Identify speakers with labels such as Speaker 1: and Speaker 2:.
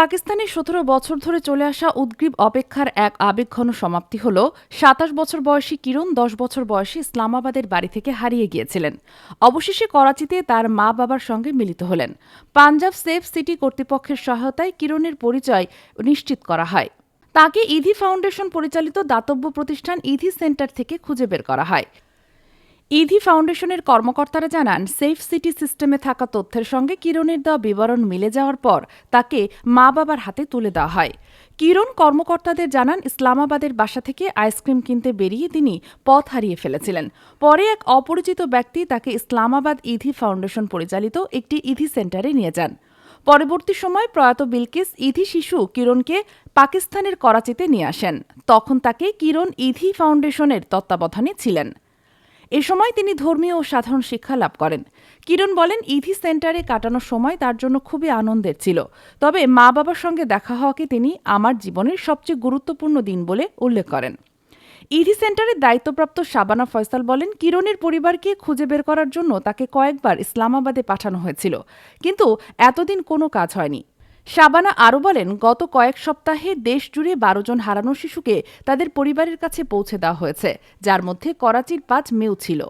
Speaker 1: পাকিস্তানে সতেরো বছর ধরে চলে আসা উদ্গ্রীব অপেক্ষার এক আবেগঘন সমাপ্তি হল সাতাশ বছর বয়সী কিরণ, দশ বছর বয়সী ইসলামাবাদের বাড়ি থেকে হারিয়ে গিয়েছিলেন। অবশেষে করাচিতে তার মা বাবার সঙ্গে মিলিত হলেন। পাঞ্জাব সেফ সিটি কর্তৃপক্ষের সহায়তায় কিরণের পরিচয় নিশ্চিত করা হয়। তাকে ইধি ফাউন্ডেশন পরিচালিত দাতব্য প্রতিষ্ঠান ইধি সেন্টার থেকে খুঁজে বের করা হয়। ইধি ফাউন্ডেশনের কর্মকর্তারা জানান, সেফ সিটি সিস্টেমে থাকা তথ্যের সঙ্গে কিরণের দেওয়া বিবরণ মিলে যাওয়ার পর তাকে মা বাবার হাতে তুলে দেওয়া হয়। কিরণ কর্মকর্তাদের জানান, ইসলামাবাদের বাসা থেকে আইসক্রিম কিনতে বেরিয়ে তিনি পথ হারিয়ে ফেলেছিলেন। পরে এক অপরিচিত ব্যক্তি তাকে ইসলামাবাদ ইধি ফাউন্ডেশন পরিচালিত একটি ইধি সেন্টারে নিয়ে যান। পরবর্তী সময় প্রয়াত বিলকিস ইধি শিশু কিরণকে পাকিস্তানের করাচিতে নিয়ে আসেন। তখন তাকে কিরণ ইধি ফাউন্ডেশনের তত্ত্বাবধানে ছিলেন। এ সময় তিনি ধর্মীয় ও সাধারণ শিক্ষা লাভ করেন। কিরণ বলেন, ইভি সেন্টারে কাটানোর সময় তার জন্য খুবই আনন্দের ছিল। তবে মা বাবার সঙ্গে দেখা হওয়াকে তিনি আমার জীবনের সবচেয়ে গুরুত্বপূর্ণ দিন বলে উল্লেখ করেন। ইডি সেন্টারের দায়িত্বপ্রাপ্ত শাবানা ফয়সাল বলেন, কিরণের পরিবারকে খুঁজে বের করার জন্য তাকে কয়েকবার ইসলামাবাদে পাঠানো হয়েছিল। কিন্তু এতদিন কোনো কাজ হয়নি। শাবানা আরও বলেন, গত কয়েক সপ্তাহে দেশ জুড়ে বারো জন হারানো শিশুকে তাদের পরিবারের কাছে পৌঁছে দেওয়া হয়েছে, যার মধ্যে করাচির পাঁচ মেয়েও ছিল।